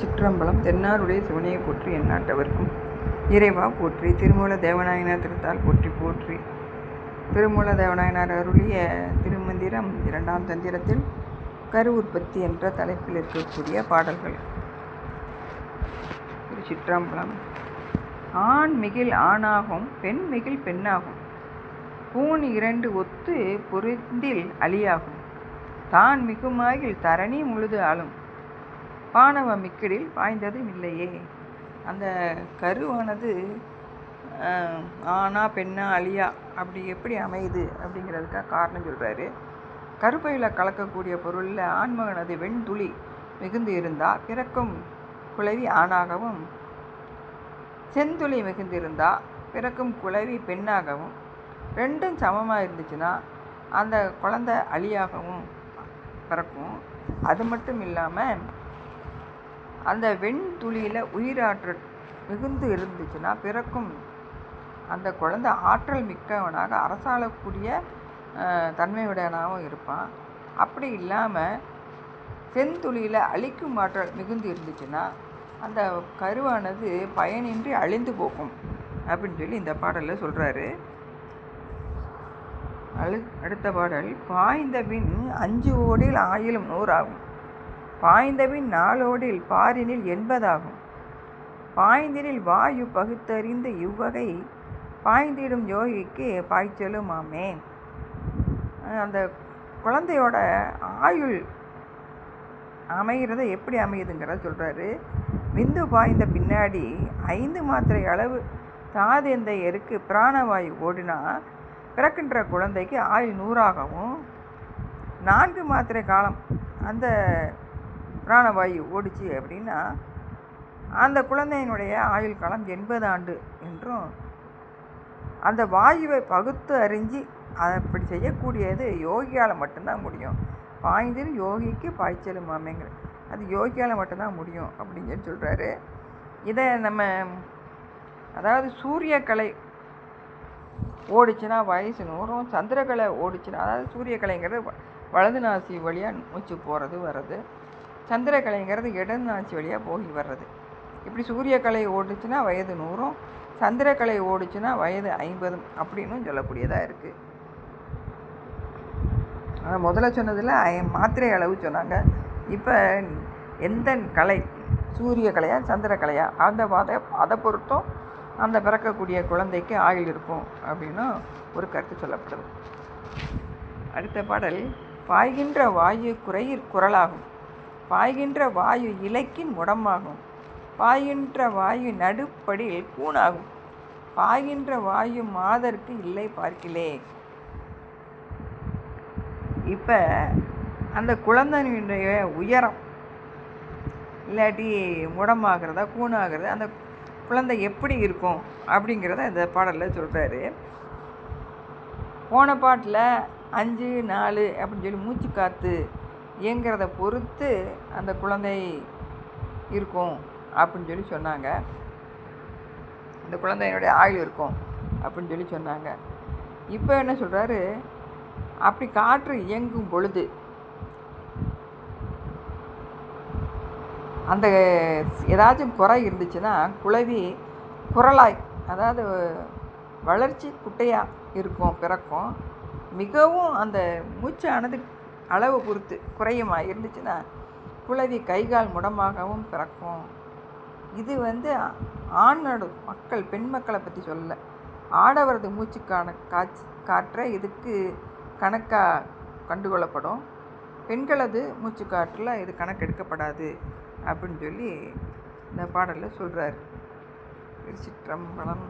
திருச்சிற்றம்பலம் தென்னாருடைய சிவனையை போற்றி எந்நாட்டவர்க்கும். இறைவா போற்றி திருமூல தேவநாயனார் திருத்தால் போற்றி போற்றி. திருமூல தேவநாயனார் அருளிய திருமந்திரம் இரண்டாம் தந்திரத்தில் கரு உற்பத்தி என்ற தலைப்பில் இருக்கக்கூடிய பாடல்கள். திருச்சிற்றம்பலம். ஆண் மிகில் ஆணாகும் பெண் மிகில் பெண்ணாகும். பூண் இரண்டு ஒத்து பொருந்தில் அழியாகும். தான் மிகுமாயில் தரணி முழுது ஆளும். பானவ மிக்கடில் பாய்ந்ததும் இல்லையே. அந்த கருவானது ஆனா பெண்ணா அழியா அப்படி எப்படி அமையுது அப்படிங்கிறதுக்காக காரணம் சொல்கிறாரு கருப்பையில் கலக்கக்கூடிய பொருளில் ஆண்மகனது வெண்துளி மிகுந்து இருந்தால் பிறக்கும் குழவி ஆணாகவும் செந்துளி மிகுந்திருந்தா பிறக்கும் குழவி பெண்ணாகவும். ரெண்டும் சமமாக இருந்துச்சுன்னா அந்த குழந்தை அழியாகவும் பிறக்கும். அது மட்டும் இல்லாமல் அந்த வெண்துளியில் உயிராற்றல் மிகுந்து இருந்துச்சுன்னா பிறக்கும். அந்த குழந்தை ஆற்றல் மிக்கவனாக அரசாளக்கூடிய தன்மையுடையனாகவும் இருப்பான். அப்படி இல்லாமல் செந்துளியில் அழிக்கும் ஆற்றல் மிகுந்து இருந்துச்சுன்னா அந்த கருவானது பயனின்றி அழிந்து போகும் அப்படின்னு சொல்லி இந்த பாடலில் சொல்கிறாரு அழு அடுத்த பாடல் பாய்ந்த பின் அஞ்சு ஓடில் ஆயிலும் நூறாகும். பாய்ந்தபின் நாளோடில் பாரினில் எண்பதாகும் பாய்ந்தினில் வாயு பகுத்தறிந்த இவ்வகை பாய்ந்திடும் யோகிக்கு பாய்ச்சலுமாமே. அந்த குழந்தையோட ஆயுள் அமைகிறத எப்படி அமையுதுங்கிறத சொல்கிறாரு விந்து பாய்ந்த பின்னாடி ஐந்து மாத்திரை அளவு தாதேந்தையருக்கு பிராணவாயு ஓடினா பிறக்கின்ற குழந்தைக்கு ஆயுள் நூறாகவும் நான்கு மாத்திரை காலம் அந்த பிராணவாயு ஓடிச்சு அப்படின்னா அந்த குழந்தையினுடைய ஆயுள் காலம் எண்பது ஆண்டு என்றும் அந்த வாயுவை பகுத்து அறிஞ்சு அப்படி செய்யக்கூடியது யோகியால் மட்டும்தான் முடியும். பாய்ந்தில் யோகிக்கு பாய்ச்சலும் மாமேங்கிற அது யோகியால் மட்டும்தான் முடியும் அப்படின்னு சொல்லி சொல்கிறாரு இதை நம்ம அதாவது சூரியக்கலை ஓடிச்சுன்னா வயசு நூறும் சந்திரக்கலை ஓடிச்சுன்னா அதாவது சூரியக்கலைங்கிறது வ- வலது நாசி வழியாக மூச்சு போகிறது வர்றது. சந்திரக்கலைங்கிறது இடது வழியாக போகி வர்றது. இப்படி சூரியக்கலை ஓடுச்சுன்னா வயது நூறும் சந்திரக்கலை ஓடுச்சுன்னா வயது ஐம்பதும் அப்படின்னும் சொல்லக்கூடியதாக இருக்குது ஆனால் முதல்ல சொன்னதில் மாத்திரை அளவு சொன்னாங்க. இப்போ எந்த கலை சூரிய சந்திரக்கலையா அந்த அதை அதை பொறுத்தும் அந்த பிறக்கக்கூடிய குழந்தைக்கு ஆயுள் இருக்கும் அப்படின்னும் ஒரு கருத்து சொல்லப்படுது. அடுத்த பாடல் பாய்கின்ற வாயு குறையிற் குரலாகும். பாய்கின்ற வாயு இலக்கின் முடமாகும் பாய்கின்ற வாயு நடுப்படியில் கூணாகும் பாய்கின்ற வாயு மாதருக்கு இல்லை பார்க்கிலே. இப்போ அந்த குழந்தையினுடைய உயரம் இல்லாட்டி முடமாகிறதா கூணாகிறது அந்த குழந்தை எப்படி இருக்கும் அப்படிங்கிறத இந்த பாடலில் சொல்கிறாரு போன பாட்டில் அஞ்சு நாலு அப்படின்னு சொல்லி மூச்சு காற்று இயங்கிறத பொறுத்து அந்த குழந்தை இருக்கும் அப்படின்னு சொல்லி சொன்னாங்க. அந்த குழந்தையினுடைய ஆயுள் இருக்கும் அப்படின்னு சொல்லி சொன்னாங்க. இப்போ என்ன சொல்கிறாரு அப்படி காற்று இயங்கும் பொழுது அந்த ஏதாச்சும் குறை இருந்துச்சுன்னா குழவி குரலாய் அதாவது வளர்ச்சி குட்டையாக இருக்கும் பிறக்கும். மிகவும் அந்த மூச்சானது அளவு பொறுத்து குறையுமா? இருந்துச்சுன்னா குளவி கைகால் முடமாகவும் பிறக்கும். இது வந்து ஆணோட மக்கள் பெண் மக்களை பற்றி சொல்லலை. ஆடவரது மூச்சுக்கான காட்சி காற்றை இதுக்கு கணக்காக கண்டுகொள்ளப்படும். பெண்களது மூச்சுக்காற்றில் இது கணக்கெடுக்கப்படாது அப்படின்னு சொல்லி இந்த பாடலில் சொல்கிறார் திருச்சிற்றம்பலம்.